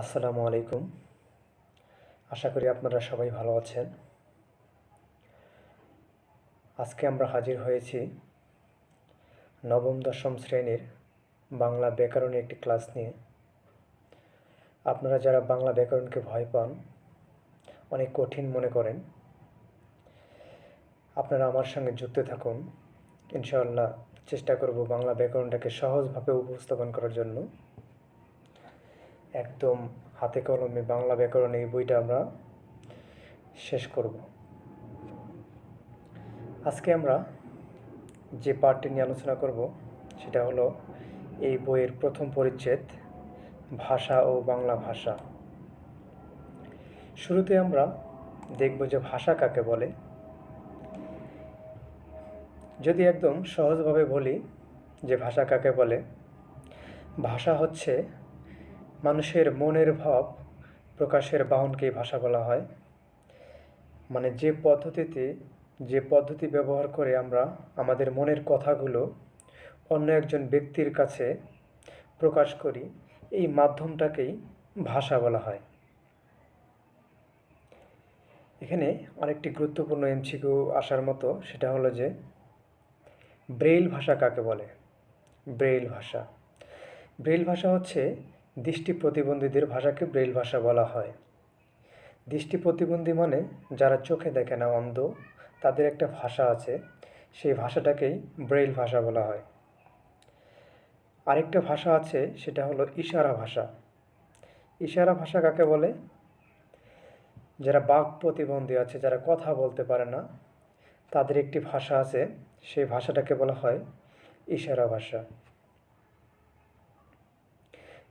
আসসালামু আলাইকুম। আশা করি আপনারা সবাই ভালো আছেন। আজকে আমরা হাজির হয়েছি নবম দশম শ্রেণির বাংলা ব্যাকরণের একটি ক্লাস নিয়ে। আপনারা যারা বাংলা ব্যাকরণকে ভয় পান, অনেক কঠিন মনে করেন, আপনারা আমার সঙ্গে যুক্ত থাকুন। ইনশাআল্লাহ চেষ্টা করব বাংলা ব্যাকরণটাকে সহজভাবে উপস্থাপন করার জন্য। একদম হাতে কলমে বাংলা ব্যাকরণ এই বইটা আমরা শেষ করব। আজকে আমরা যে পার্টটি নিয়ে আলোচনা করব, সেটা হলো এই বইয়ের প্রথম পরিচ্ছেদ, ভাষা ও বাংলা ভাষা। শুরুতে আমরা দেখব যে ভাষা কাকে বলে। যদি একদম সহজভাবে বলি যে ভাষা কাকে বলে, ভাষা হচ্ছে মানুষের মনের ভাব প্রকাশের বাহনকেই ভাষা বলা হয়। মানে যে পদ্ধতিতে, যে পদ্ধতি ব্যবহার করে আমরা আমাদের মনের কথাগুলো অন্য একজন ব্যক্তির কাছে প্রকাশ করি, এই মাধ্যমটাকেই ভাষা বলা হয়। এখানে আরেকটি গুরুত্বপূর্ণ এমসিকিউ আসার মতো, সেটা হলো যে ব্রেইল ভাষা কাকে বলে? ব্রেইল ভাষা। ব্রেইল ভাষা হচ্ছে দৃষ্টি প্রতিবন্ধীদের ভাষাকে ব্রেল ভাষা বলা হয়। দৃষ্টি প্রতিবন্ধী মানে যারা চোখে দেখে না অন্ধ, তাদের একটা ভাষা আছে, সেই ভাষাটাকেই ব্রেইল ভাষা বলা হয়। আরেকটা ভাষা আছে, সেটা হলো ইশারা ভাষা। ইশারা ভাষা কাকে বলে? যারা বাক প্রতিবন্ধী আছে, যারা কথা বলতে পারে না, তাদের একটি ভাষা আছে, সেই ভাষাটাকে বলা হয় ইশারা ভাষা।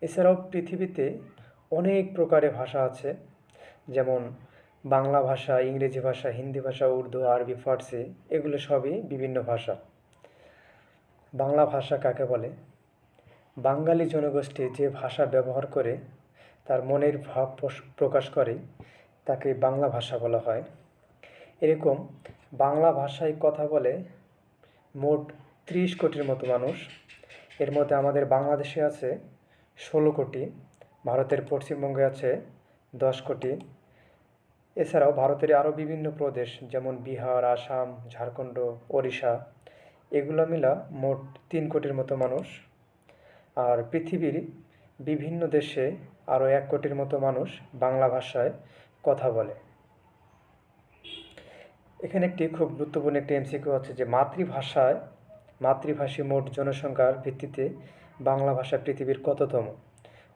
এছাড়াও পৃথিবীতে অনেক প্রকারের ভাষা আছে। যেমন বাংলা ভাষা, ইংরেজি ভাষা, হিন্দি ভাষা, উর্দু, আরবি, ফার্সি, এগুলো সবই বিভিন্ন ভাষা। বাংলা ভাষা কাকে বলে? বাঙালি জনগোষ্ঠী যে ভাষা ব্যবহার করে তার মনের ভাব প্রকাশ করে, তাকে বাংলা ভাষা বলা হয়। এরকম বাংলা ভাষায় কথা বলে মোট ত্রিশ কোটির মতো মানুষ। এর মধ্যে আমাদের বাংলাদেশে আছে ষোলো কোটি, ভারতের পশ্চিমবঙ্গে আছে দশ কোটি। এছাড়াও ভারতের আরও বিভিন্ন প্রদেশ যেমন বিহার, আসাম, ঝাড়খণ্ড, ওড়িশা, এগুলো মিলা মোট তিন কোটির মতো মানুষ। আর পৃথিবীর বিভিন্ন দেশে আরও এক কোটির মতো মানুষ বাংলা ভাষায় কথা বলে। এখানে একটি খুব গুরুত্বপূর্ণ একটি এমসিকিউ আছে যে মাতৃভাষায়, মাতৃভাষী মোট জনসংখ্যার ভিত্তিতে বাংলা ভাষা পৃথিবীর কততম?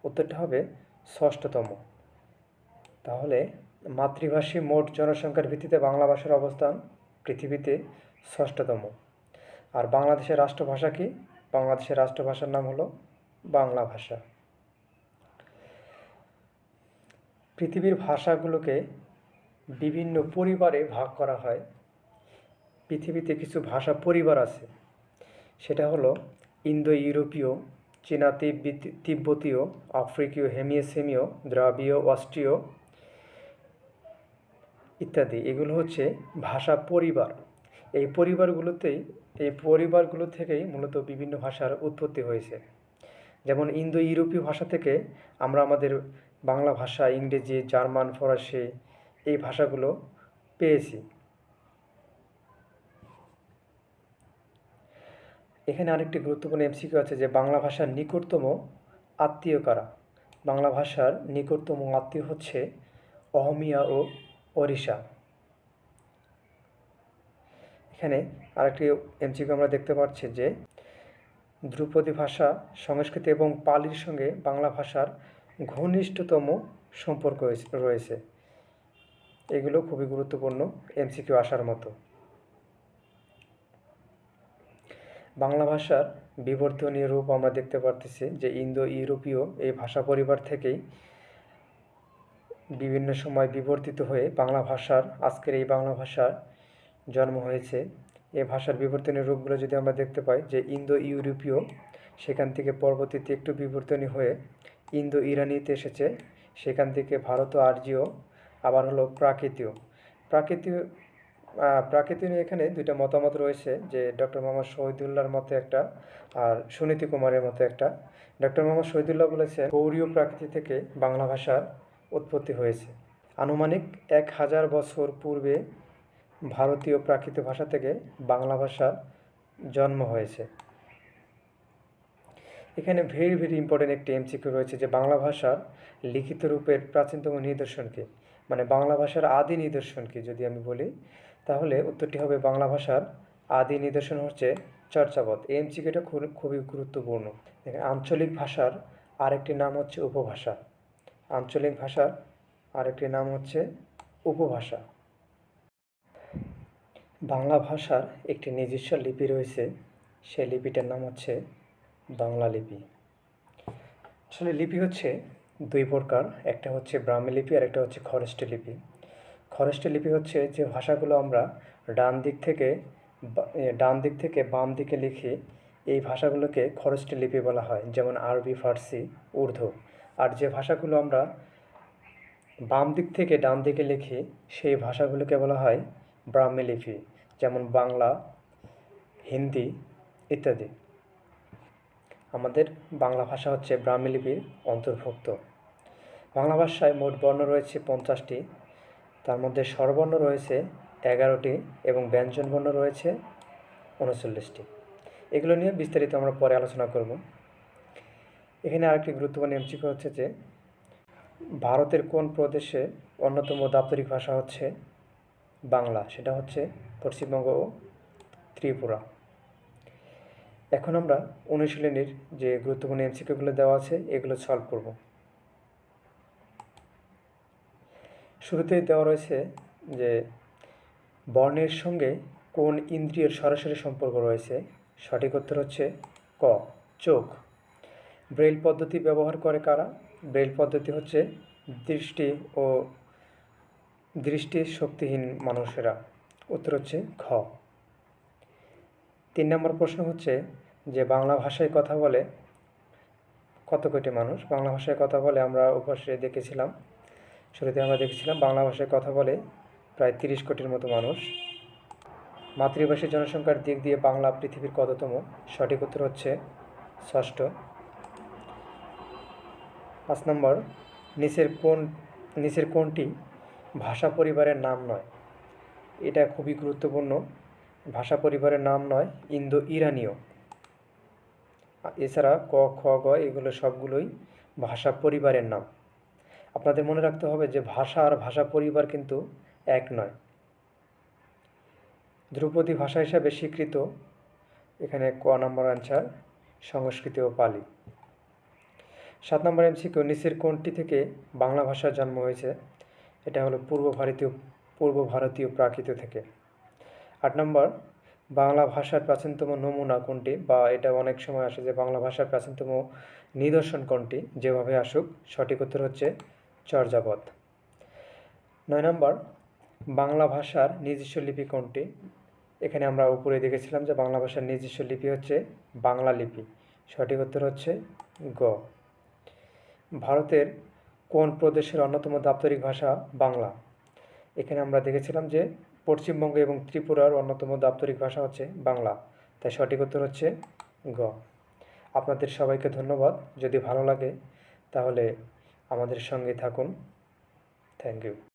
উত্তরটা হবে ষষ্ঠতম। তাহলে মাতৃভাষী মোট জনসংখ্যার ভিত্তিতে বাংলা ভাষার অবস্থান পৃথিবীতে ষষ্ঠতম। আর বাংলাদেশের রাষ্ট্রভাষা কি? বাংলাদেশের রাষ্ট্রভাষার নাম হলো বাংলা ভাষা। পৃথিবীর ভাষাগুলোকে বিভিন্ন পরিবারে ভাগ করা হয়। পৃথিবীতে কিছু ভাষা পরিবার আছে। সেটা হলো ইন্দো ইউরোপীয় চীনা তিব্বতীয়, আফ্রিকীয় হেমিওসেমীয় দ্রাবীয় অস্ট্রীয় ইত্যাদি। এগুলো হচ্ছে ভাষা পরিবার। এই পরিবারগুলোতেই, এই পরিবারগুলো থেকেই মূলত বিভিন্ন ভাষার উৎপত্তি হয়েছে। যেমন ইন্দো ইউরোপীয় ভাষা থেকে আমরা আমাদের বাংলা ভাষা, ইংরেজি, জার্মান, ফরাসি এই ভাষাগুলো পেয়েছি। এখানে আরেকটি গুরুত্বপূর্ণ এমসিকিউ আছে যে বাংলা ভাষার নিকটতম আত্মীয় কারা? বাংলা ভাষার নিকটতম আত্মীয় হচ্ছে অহমিয়া ও ওড়িশা এখানে আরেকটি এমসিকিউ আমরা দেখতে পাচ্ছি যে ধ্রুপদী ভাষা, সংস্কৃত এবং পালির সঙ্গে বাংলা ভাষার ঘনিষ্ঠতম সম্পর্ক রয়েছে। এগুলো খুবই গুরুত্বপূর্ণ এমসিকিউ আসার মতো। বাংলা ভাষার বিবর্তনীয় রূপ আমরা দেখতে পারতেছি যে ইন্দো ইউরোপীয় এই ভাষা পরিবার থেকেই বিভিন্ন সময় বিবর্তিত হয়ে বাংলা ভাষার, আজকের এই বাংলা ভাষার জন্ম হয়েছে। এই ভাষার বিবর্তনীয় রূপগুলো যদি আমরা দেখতে পাই যে ইন্দো ইউরোপীয় সেখান থেকে পরবর্তীতে একটু বিবর্তনী হয়ে ইন্দো ইরানিতে এসেছে। সেখান থেকে ভারত আর্যীয় আবার হলো প্রাকৃতীয় প্রাকৃতীয় প্রাকৃতি নিয়ে এখানে দুইটা মতামত রয়েছে, যে ডক্টর মোহাম্মদ শহীদুল্লাহর মতে একটা আর সুনীতি কুমারের মতে একটা। ডক্টর মোহাম্মদ শহীদুল্লাহ বলেছেন, গৌরীয় প্রাকৃতি থেকে বাংলা ভাষার উৎপত্তি হয়েছে। আনুমানিক এক হাজার বছর পূর্বে ভারতীয় প্রাকৃত ভাষা থেকে বাংলা ভাষার জন্ম হয়েছে। এখানে ভেরি ভেরি ইম্পর্টেন্ট একটি এমসিকিউ রয়েছে, যে বাংলা ভাষার লিখিত রূপের প্রাচীনতম নিদর্শন কি? মানে বাংলা ভাষার আদি নিদর্শন কি, যদি আমি বলি? তাহলে উত্তরটি হবে বাংলা ভাষার আদি নিদর্শন হচ্ছে চর্চাপদ। এই এমসিকিউটা খুব, খুবই গুরুত্বপূর্ণ। দেখেন, আঞ্চলিক ভাষার আরেকটি নাম হচ্ছে উপভাষা। আঞ্চলিক ভাষার আরেকটি নাম হচ্ছে উপভাষা। বাংলা ভাষার একটি নিজস্ব লিপি রয়েছে, সেই লিপিটার নাম হচ্ছে বাংলা লিপি। আসলে লিপি হচ্ছে দুই প্রকার, একটা হচ্ছে ব্রাহ্মী লিপি আর একটা হচ্ছে খরষ্টি লিপি। খরষ্টি লিপি হচ্ছে যে ভাষাগুলো আমরা ডান দিক থেকে ডান দিক থেকে বাম দিকে লিখি, এই ভাষাগুলোকে খরষ্টি লিপি বলা হয়, যেমন আরবি, ফার্সি, উর্দু। আর যে ভাষাগুলো আমরা বাম দিক থেকে ডান দিকে লিখি, সেই ভাষাগুলোকে বলা হয় ব্রাহ্মী লিপি, যেমন বাংলা, হিন্দি ইত্যাদি। আমাদের বাংলা ভাষা হচ্ছে ব্রাহ্মী লিপির অন্তর্ভুক্ত। বাংলা ভাষায় মোট বর্ণ রয়েছে পঞ্চাশটি। তার মধ্যে স্বরবর্ণ রয়েছে এগারোটি এবং ব্যঞ্জনবর্ণ রয়েছে উনচল্লিশটি। এগুলো নিয়ে বিস্তারিত আমরা পরে আলোচনা করব। এখানে আরেকটি গুরুত্বপূর্ণ এমসিকিউ হচ্ছে যে, ভারতের কোন প্রদেশে অন্যতম দাপ্তরিক ভাষা হচ্ছে বাংলা? সেটা হচ্ছে পশ্চিমবঙ্গ ও ত্রিপুরা। এখন আমরা অনুশীলনীর যে গুরুত্বপূর্ণ এমসিকিউগুলো দেওয়া আছে, এগুলো সলভ করব। শুরুতেই দেওয়া রয়েছে যে বর্ণের সঙ্গে কোন ইন্দ্রিয়ের সরাসরি সম্পর্ক রয়েছে? সঠিক উত্তর হচ্ছে ক, চোখ। ব্রেল পদ্ধতি ব্যবহার করে কারা? ব্রেল পদ্ধতি হচ্ছে দৃষ্টি ও দৃষ্টি শক্তিহীন মানুষেরা। উত্তর হচ্ছে খ। তিন নম্বর প্রশ্ন হচ্ছে যে বাংলা ভাষায় কথা বলে কত কোটি মানুষ? বাংলা ভাষায় কথা বলে আমরা উপসে দেখেছিলাম শুরুতে আমরা দেখেছিলাম বাংলা ভাষায় কথা বলে প্রায় তিরিশ কোটির মতো মানুষ। মাতৃভাষী জনসংখ্যার দিক দিয়ে বাংলা পৃথিবীর কততম? সঠিক উত্তর হচ্ছে ষষ্ঠ। পাঁচ নম্বর, নিচের কোন, নিচের কোনটি ভাষা পরিবারের নাম নয়? এটা খুবই গুরুত্বপূর্ণ। ভাষা পরিবারের নাম নয় ইন্দো ইরানীয় এছাড়া ক, খ, গ এগুলো সবগুলোই ভাষা পরিবারের নাম। আপনাদের মনে রাখতে হবে যে ভাষা আর ভাষা পরিবার কিন্তু এক নয়। ধ্রুপদী ভাষা হিসাবে স্বীকৃত এখানে ক নম্বর অ্যান্সার সংস্কৃত ও পালি। সাত নম্বর এমসিকিউ নিচের কোনটি থেকে বাংলা ভাষার জন্ম হয়েছে। এটা হলো পূর্ব ভারতীয় পূর্ব ভারতীয় প্রাকৃত থেকে। আট নম্বর, বাংলা ভাষার প্রাচীনতম নমুনা কোনটি? বা এটা অনেক সময় আসে যে বাংলা ভাষার প্রাচীনতম নিদর্শন কোনটি? যেভাবে আসুক, সঠিক উত্তর হচ্ছে চর্যাপদ। নয় নম্বর, বাংলা ভাষার নিজস্ব লিপি কোনটি? এখানে আমরা উপরে দেখেছিলাম যে বাংলা ভাষার নিজস্ব লিপি হচ্ছে বাংলা লিপি। সঠিক উত্তর হচ্ছে গ। ভারতের কোন প্রদেশের অন্যতম দাপ্তরিক ভাষা বাংলা? এখানে আমরা দেখেছিলাম যে পশ্চিমবঙ্গ এবং ত্রিপুরার অন্যতম দাপ্তরিক ভাষা হচ্ছে বাংলা। তাই সঠিক উত্তর হচ্ছে গ। আপনাদের সবাইকে ধন্যবাদ। যদি ভালো লাগে, তাহলে আমাদের সঙ্গে থাকুন। Thank you